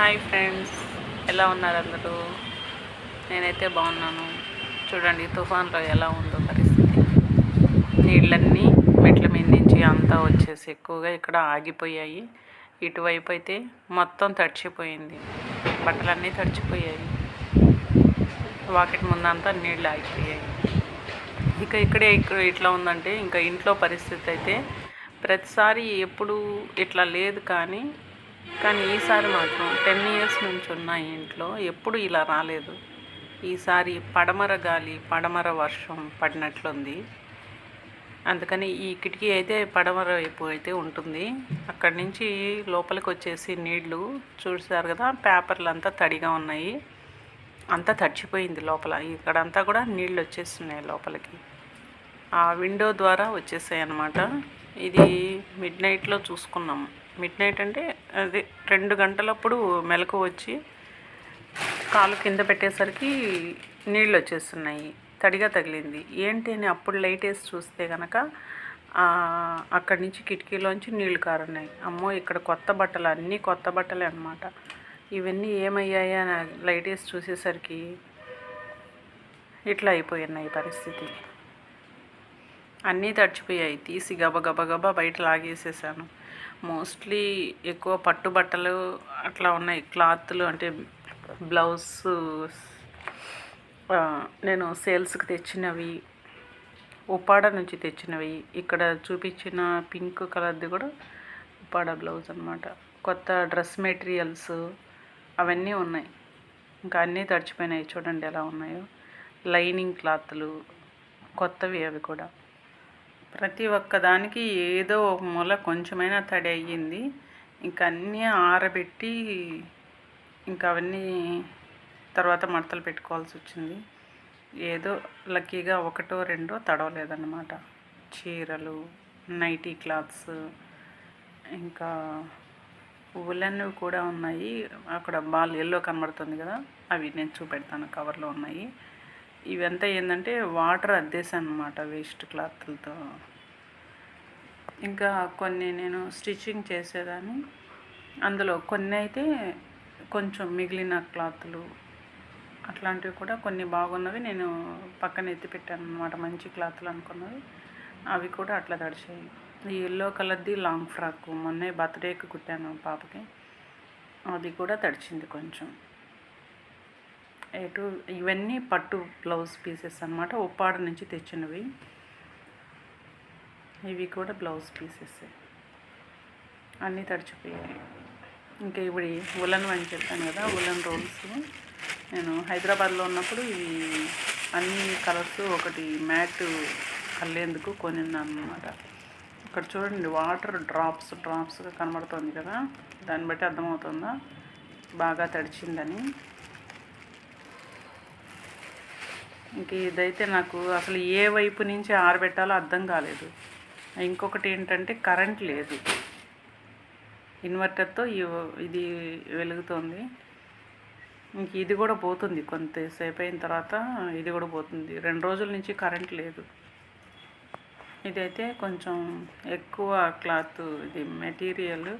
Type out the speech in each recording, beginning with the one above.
Hi friends ఎలా ఉన్నారు అందరూ? నేనైతే బాగున్నాను. చూడండి తుఫాన్లో ఎలా ఉందో పరిస్థితి. నీళ్ళన్నీ మెట్ల మీద నుంచి అంతా వచ్చేసి ఎక్కువగా ఇక్కడ ఆగిపోయాయి. ఇటువైపు అయితే మొత్తం తడిచిపోయింది. బట్టలన్నీ తడిచిపోయాయి. వాకిట్ ముందంతా నీళ్ళు ఆగిపోయాయి. ఇక ఇక్కడే ఇక్కడ ఇట్లా ఉందంటే ఇంకా ఇంట్లో పరిస్థితి అయితే ప్రతిసారి ఎప్పుడు ఇట్లా లేదు కానీ కానీ ఈసారి మాత్రం టెన్ ఇయర్స్ నుంచి ఉన్న ఇంట్లో ఎప్పుడు ఇలా రాలేదు. ఈసారి పడమర గాలి పడమర వర్షం పడినట్లుంది. అందుకని ఈ కిటికీ అయితే పడమర వైపు అయితే ఉంటుంది. అక్కడి నుంచి లోపలికి వచ్చేసి నీళ్ళు చూసారు కదా పేపర్లు అంతా తడిగా ఉన్నాయి. అంతా తడిచిపోయింది లోపల. ఇక్కడంతా కూడా నీళ్ళు వచ్చేస్తున్నాయి లోపలికి. ఆ విండో ద్వారా వచ్చేసాయి అన్నమాట ఇది మిడ్ నైట్లో చూసుకున్నాము. మిడ్ నైట్ అంటే అది రెండు గంటలప్పుడు మెలకు వచ్చి కాలు కింద పెట్టేసరికి నీళ్ళు వచ్చేస్తున్నాయి తడిగా తగిలింది. ఏంటి అని అప్పుడు లైట్ వేసి చూస్తే కనుక అక్కడి నుంచి కిటికీలోంచి నీళ్ళు కారున్నాయి. అమ్మో ఇక్కడ కొత్త బట్టలు అన్నీ కొత్త బట్టలే అనమాట ఇవన్నీ ఏమయ్యాయి అని లైట్ వేసి చూసేసరికి ఇట్లా అయిపోయినాయి పరిస్థితి. అన్నీ తడిచిపోయాయి. తీసి గబ బయట లాగేసేసాను. మోస్ట్లీ ఎక్కువ పట్టు బట్టలు అట్లా ఉన్నాయి. క్లాత్లు అంటే బ్లౌజ్ నేను సేల్స్కి తెచ్చినవి ఉప్పాడ నుంచి తెచ్చినవి. ఇక్కడ చూపించిన పింక్ కలర్ది కూడా ఉప్పాడ బ్లౌజ్ అనమాట కొత్త డ్రెస్ మెటీరియల్స్ అవన్నీ ఉన్నాయి. ఇంకా అన్నీ తడిచిపోయినాయి. చూడండి ఎలా ఉన్నాయో. లైనింగ్ క్లాత్లు కొత్తవి అవి కూడా. ప్రతి ఒక్కదానికి ఏదో ఒక మూల కొంచెమైనా తడి అయ్యింది. ఇంకా అన్నీ ఆరబెట్టి ఇంకా అవన్నీ తర్వాత మడతలు పెట్టుకోవాల్సి వచ్చింది. ఏదో లక్కీగా ఒకటో రెండో తడవలేదన్నమాట. చీరలు నైటీ క్లాత్స్ ఇంకా ఉలెన్ కూడా ఉన్నాయి. అక్కడ బాల్ ఎల్లో కనబడుతుంది కదా అవి నేను చూపెడతాను కవర్లో ఉన్నాయి. ఇవంతా ఏంటంటే వాటర్ అద్దేశాను అనమాట వేస్ట్ క్లాత్లతో. ఇంకా కొన్ని నేను స్టిచ్చింగ్ చేసేదాన్ని. అందులో కొన్ని అయితే కొంచెం మిగిలిన క్లాత్లు అట్లాంటివి కూడా కొన్ని బాగున్నవి నేను పక్కన ఎత్తి పెట్టాను అనమాట మంచి క్లాత్లు అనుకున్నవి. అవి కూడా అట్లా తడిచాయి. ఈ ఎల్లో కలర్ది లాంగ్ ఫ్రాక్ మొన్నే బర్త్డేకి కుట్టాను పాపకి. అది కూడా తడిచింది కొంచెం. ఎటు ఇవన్నీ పట్టు బ్లౌజ్ పీసెస్ అనమాట ఉప్పాడ నుంచి తెచ్చినవి. ఇవి కూడా బ్లౌజ్ పీసెస్. అన్నీ తడిచిపోయాయి. ఇంకా ఇవి ఉలన్ అని చెప్పాను కదా ఉలన్ రోల్స్. నేను హైదరాబాద్లో ఉన్నప్పుడు ఇవి అన్ని కలర్స్ ఒకటి మ్యాట్ కల్లేందుకు కొనిన్నాను అనమాట ఇక్కడ చూడండి వాటర్ డ్రాప్స్ డ్రాప్స్గా కనబడుతుంది కదా. దాన్ని బట్టి అర్థమవుతుందా? బాగా తడిచిందని. ఇంక ఇదైతే నాకు అసలు ఏ వైపు నుంచి ఆరబెట్టాలో అర్థం కాలేదు. ఇంకొకటి ఏంటంటే కరెంట్ లేదు. ఇన్వర్టర్తో ఇది వెలుగుతుంది. ఇంక ఇది కూడా పోతుంది కొంతసేపు అయిన తర్వాత ఇది కూడా పోతుంది. రెండు రోజుల నుంచి కరెంట్ లేదు. ఇదైతే కొంచెం ఎక్కువ క్లాత్ ఇది మెటీరియల్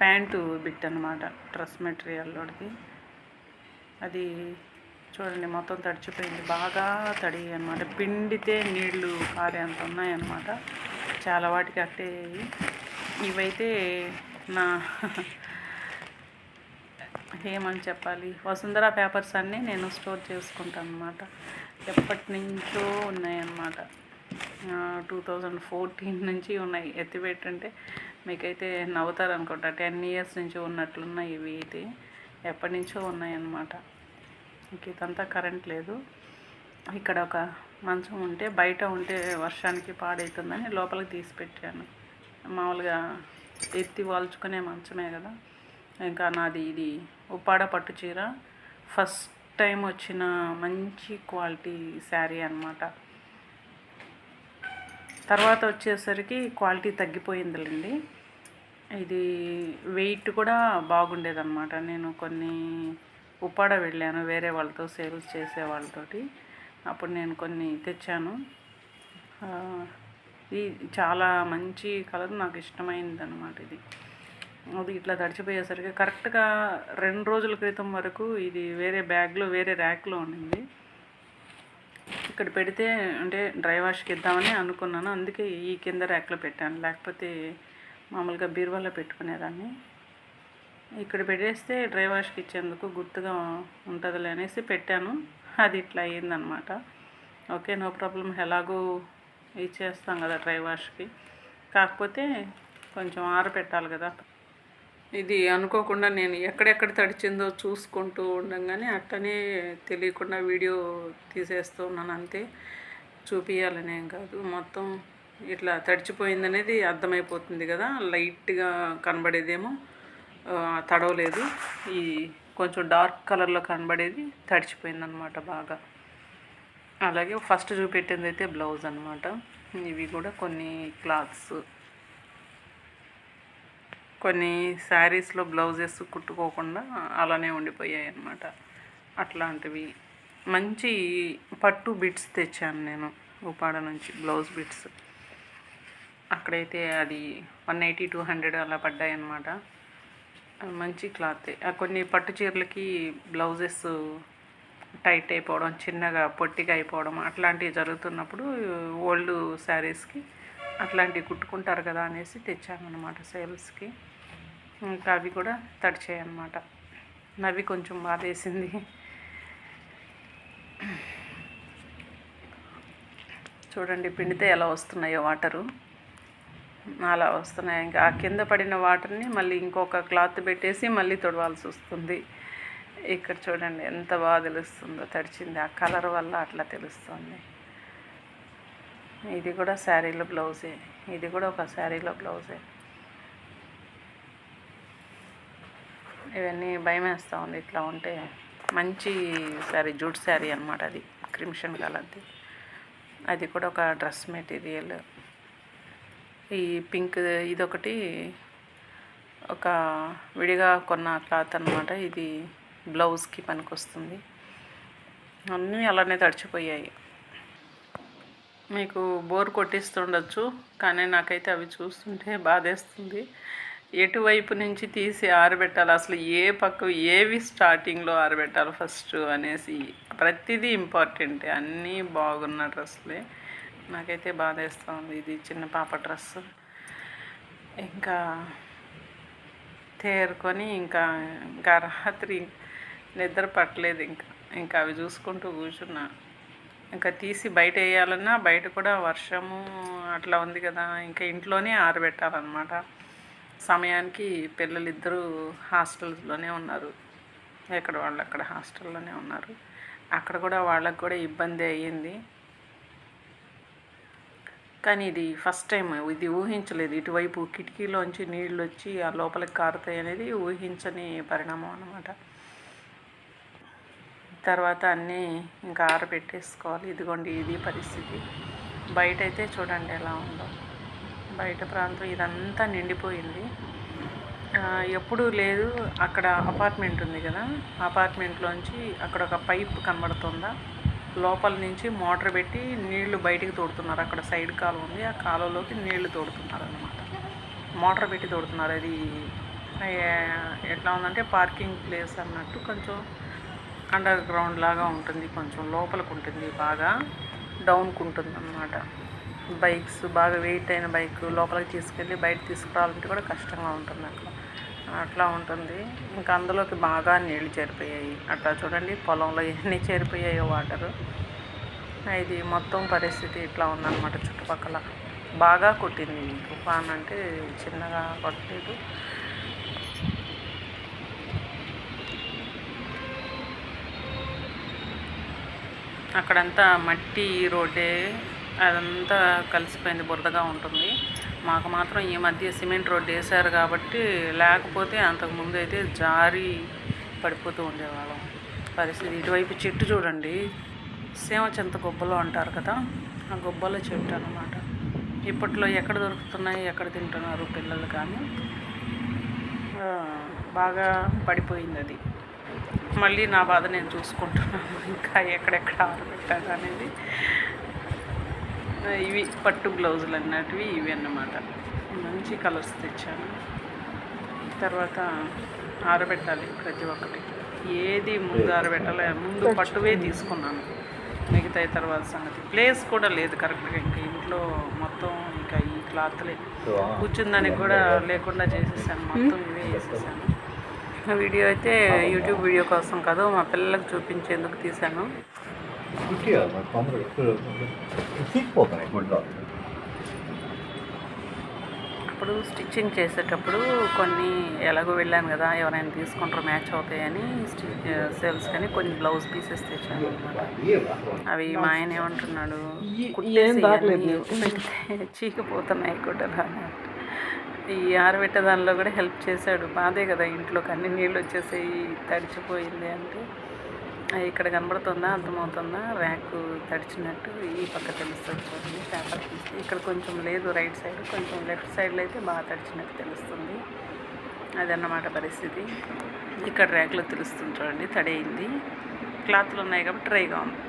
ప్యాంటు బిట్ అనమాట డ్రెస్ మెటీరియల్లోది అది చూడండి మొత్తం తడిచిపోయింది. బాగా తడి అనమాట పిండితే నీళ్ళు కారేంత ఉన్నాయన్నమాట చాలా వాటికి అట్టే ఇవైతే నా ఏమని చెప్పాలి? వసుంధర పేపర్స్ అన్నీ నేను స్టోర్ చేసుకుంటాను అనమాట ఎప్పటి నుంచో ఉన్నాయన్నమాట టూ థౌజండ్ ఫోర్టీన్ నుంచి ఉన్నాయి. ఎత్తిపెట్టంటే మీకైతే నవ్వుతారు అనుకుంటా టెన్ ఇయర్స్ నుంచి ఉన్నట్లున్నాయి ఇవి అయితే. ఎప్పటి నుంచో ఉన్నాయన్నమాట. ఇంక ఇదంతా కరెంట్ లేదు. ఇక్కడ ఒక మంచం ఉంటే బయట ఉంటే వర్షానికి పాడవుతుందని లోపలికి తీసి పెట్టాను. మామూలుగా ఎత్తి వాల్చుకునే మంచమే కదా. ఇంకా నాది ఇది ఉప్పాడ పట్టు చీర. ఫస్ట్ టైం వచ్చిన మంచి క్వాలిటీ శారీ అనమాట తర్వాత వచ్చేసరికి క్వాలిటీ తగ్గిపోయిందిలేండి. ఇది వెయిట్ కూడా బాగుండేదన్నమాట. నేను కొన్ని ఉప్పాడ వెళ్ళాను వేరే వాళ్ళతో సేల్స్ చేసే వాళ్ళతోటి. అప్పుడు నేను కొన్ని తెచ్చాను. ఇది చాలా మంచి కలర్ నాకు ఇష్టమైంది అనమాట ఇది. అది ఇట్లా తడిచిపోయేసరికి కరెక్ట్గా రెండు రోజుల క్రితం వరకు ఇది వేరే బ్యాగ్లో వేరే ర్యాక్లో ఉండింది. ఇక్కడ పెడితే అంటే డ్రై వాష్కి ఇద్దామని అనుకున్నాను. అందుకే ఈ కింద ర్యాక్లో పెట్టాను. లేకపోతే మామూలుగా బీరువాలో పెట్టుకునేదాన్ని. ఇక్కడ పెట్టేస్తే డ్రై వాష్కి ఇచ్చేందుకు గుర్తుగా ఉంటుందిలే అనేసి పెట్టాను. అది ఇట్లా అయ్యిందనమాట. Okay no problem. ఎలాగో ఇచ్చేస్తాం కదా డ్రై వాష్కి కాకపోతే కొంచెం ఆరబెట్టాలి కదా. ఇది అనుకోకుండా నేను ఎక్కడెక్కడ తడిచిందో చూసుకుంటూ ఉండగానే అట్టనే తెలియకుండా వీడియో తీసేస్తూ ఉన్నాను అంతే. చూపించాలనేం కాదు. మొత్తం ఇట్లా తడిచిపోయిందనేది అర్థమైపోతుంది కదా. లైట్గా కనబడేదేమో. తడవలేదు. ఈ కొంచెం డార్క్ కలర్లో కనబడేది తడిచిపోయింది అనమాట బాగా. అలాగే ఫస్ట్ చూపెట్టింది అయితే బ్లౌజ్ అనమాట ఇవి కూడా కొన్ని క్లాత్స్. కొన్ని శారీస్లో బ్లౌజెస్ కుట్టుకోకుండా అలానే ఉండిపోయాయి అన్నమాట. అట్లాంటివి. మంచి పట్టు బిట్స్ తెచ్చాను నేను ఉపాడ నుంచి బ్లౌజ్ బిట్స్. అక్కడైతే అది వన్ ఎయిటీ టూ హండ్రెడ్ అలా పడ్డాయి అన్నమాట మంచి క్లాత్. కొన్ని పట్టు చీరలకి బ్లౌజెస్ టైట్ అయిపోవడం చిన్నగా పొట్టిగా అయిపోవడం అట్లాంటివి జరుగుతున్నప్పుడు ఓల్డ్ శారీస్కి అట్లాంటివి కుట్టుకుంటారు కదా అనేసి తెచ్చామన్నమాట అనమాట సేల్స్కి. ఇంకా అవి కూడా తడిచాయన్నమాట. నవ్వి కొంచెం బాధేసింది. చూడండి పిండితే ఎలా వస్తున్నాయో వాటరు. అలా వస్తున్నాయి. ఇంకా ఆ కింద పడిన వాటర్ని మళ్ళీ ఇంకొక క్లాత్ పెట్టేసి మళ్ళీ తొడవాల్సి వస్తుంది. ఇక్కడ చూడండి ఎంత బాగా తెలుస్తుందో. తడిచింది. ఆ కలర్ వల్ల అట్లా తెలుస్తుంది. ఇది కూడా శారీలో బ్లౌజే. ఇది కూడా ఒక శారీలో బ్లౌజే. ఇవన్నీ భయం వేస్తూ ఉంది. ఇట్లా ఉంటే మంచి శారీ జూట్ శారీ అనమాట అది. క్రిమ్షన్ కలర్ది. అది కూడా ఒక డ్రెస్ మెటీరియల్. ఈ పింక్ ఇదొకటి ఒక విడిగా కొన్న క్లాత్ అనమాట ఇది బ్లౌజ్కి పనికొస్తుంది. అన్నీ అలానే తడిచిపోయాయి. మీకు బోర్ కొట్టిస్తుండొచ్చు కానీ నాకైతే అవి చూస్తుంటే బాధేస్తుంది. ఎటువైపు నుంచి తీసి ఆరబెట్టాలి అసలు ఏ పక్క ఏవి స్టార్టింగ్లో ఆరబెట్టాలి ఫస్ట్ అనేసి ప్రతిదీ ఇంపార్టెంటే. అన్నీ బాగున్న డ్రెస్లే. నాకైతే బాధేస్తూ ఉంది ఇది చిన్న పాప డ్రెస్. ఇంకా తేరుకొని ఇంకా ఇంకా రాత్రి నిద్ర పట్టలేదు ఇంకా. ఇంకా అవి చూసుకుంటూ కూర్చున్నా. ఇంకా తీసి బయట వేయాలన్నా బయట కూడా వర్షము అట్లా ఉంది కదా ఇంకా ఇంట్లోనే ఆరబెట్టాలన్నమాట. సమయానికి పిల్లలిద్దరూ హాస్టల్స్లోనే ఉన్నారు. ఎక్కడ వాళ్ళు అక్కడ హాస్టల్లోనే ఉన్నారు. అక్కడ కూడా వాళ్ళకు కూడా ఇబ్బంది అయ్యింది. కానీ ఇది ఫస్ట్ టైం ఇది ఊహించలేదు. ఇటువైపు కిటికీలోంచి నీళ్ళు వచ్చి ఆ లోపలికి కారుతాయి అనేది ఊహించని పరిణామం అనమాట తర్వాత అన్నీ ఇంకా ఆరబెట్టేసుకోవాలి. ఇదిగోండి ఇది పరిస్థితి. బయట అయితే చూడండి ఎలా ఉందో. బయట ప్రాంతం ఇదంతా నిండిపోయింది. ఎప్పుడు ఎప్పుడూ లేదు. అక్కడ అపార్ట్మెంట్ ఉంది కదా. అపార్ట్మెంట్లోంచి అక్కడ ఒక పైప్ కనబడుతుందా? లోపల నుంచి మోటార్ పెట్టి నీళ్ళు బయటికి తోడుతున్నారు. అక్కడ సైడ్ కాలువ ఉంది. ఆ కాలువలోకి నీళ్ళు తోడుతున్నారు అనమాట మోటార్ పెట్టి తోడుతున్నారు. అది ఎట్లా ఉందంటే పార్కింగ్ ప్లేస్ అన్నట్టు కొంచెం అండర్ గ్రౌండ్ లాగా ఉంటుంది. కొంచెం లోపలికి ఉంటుంది బాగా. డౌన్కి ఉంటుంది అనమాట బైక్స్ బాగా వెయిట్ అయిన బైక్ లోపలికి తీసుకెళ్ళి బయట తీసుకురావాలంటే కూడా కష్టంగా ఉంటుంది అక్కడ. అట్లా ఉంటుంది. ఇంకా అందులోకి బాగా నీళ్ళు చేరిపోయాయి. అట్లా చూడండి పొలంలో ఎన్ని చేరిపోయాయో వాటరు. ఇది మొత్తం పరిస్థితి ఇట్లా ఉందన్నమాట చుట్టుపక్కల. బాగా కొట్టింది తుఫాన్ అంటే చిన్నగా కొట్టలేదు. అక్కడంతా మట్టి రోడ్డే అదంతా కలిసిపోయింది బురదగా ఉంటుంది. మాకు మాత్రం ఈ మధ్య సిమెంట్ రోడ్డు వేశారు కాబట్టి లేకపోతే అంతకుముందు అయితే జారి పడిపోతూ ఉండేవాళ్ళం. పరిస్థితి ఇటువైపు చెట్టు చూడండి. సేమ చింత గొబ్బలు అంటారు కదా ఆ గొబ్బల చెట్టు అనమాట ఇప్పట్లో ఎక్కడ దొరుకుతున్నాయి ఎక్కడ తింటున్నారు పిల్లలు కానీ? బాగా పడిపోయింది అది. మళ్ళీ నా బాధ నేను చూసుకుంటున్నాను. ఇంకా ఎక్కడెక్కడ ఆరబెట్టాలి అనేది ఇవి పట్టు బ్లౌజులు అన్నటివి ఇవి అన్నమాట. మంచి కలర్స్ తెచ్చాను. తర్వాత ఆరబెట్టాలి ప్రతి ఒక్కటి. ఏది ముందు ఆరబెట్టాలి ముందు పట్టువే తీసుకున్నాను. మిగతా తర్వాత సంగతి. ప్లేస్ కూడా లేదు కరెక్ట్గా ఇంకా ఇంట్లో మొత్తం ఇంకా ఈ క్లాత్లే. కూర్చుందానికి కూడా లేకుండా చేసేసాను. మొత్తం ఇవే వేసేసాను ఆ వీడియో అయితే యూట్యూబ్ వీడియో కోసం కాదు మా పిల్లలకు చూపించేందుకు తీశాను కుట్టియా మరి తొందరగా తీసిపోతున్నాయి గుడ్లో అప్పుడు స్టిచ్చింగ్ చేసేటప్పుడు కొన్ని ఎలాగో వెళ్ళాను కదా ఎవరైనా తీసుకుంటారో మ్యాచ్ అవుతాయని స్టిచ్ సేల్స్ కానీ కొన్ని బ్లౌజ్ పీసెస్ తెచ్చాను అనమాట అవి మా ఆయన ఏమంటున్నాడు పెడితే చీకిపోతున్నాయి గుడ్డలు అన్నట్టు ఈ ఆరబెట్టే దానిలో కూడా హెల్ప్ చేశాడు. బాధే కదా ఇంట్లోకి అన్ని నీళ్ళు వచ్చేసాయి తడిచిపోయింది అంటే. ఇక్కడ కనబడుతుందా? అర్థమవుతుందా? ర్యాక్ తడిచినట్టు ఈ పక్క తెలుస్తుంది చూడండి పేపర్ తీసి ఇక్కడ కొంచెం లేదు రైట్ సైడ్ కొంచెం లెఫ్ట్ సైడ్లో అయితే బాగా తడిచినట్టు తెలుస్తుంది. అదన్నమాట పరిస్థితి. ఇక్కడ ర్యాక్లో తెలుస్తుంది చూడండి తడి అయింది. క్లాత్లు ఉన్నాయి కాబట్టి డ్రైగా ఉంది.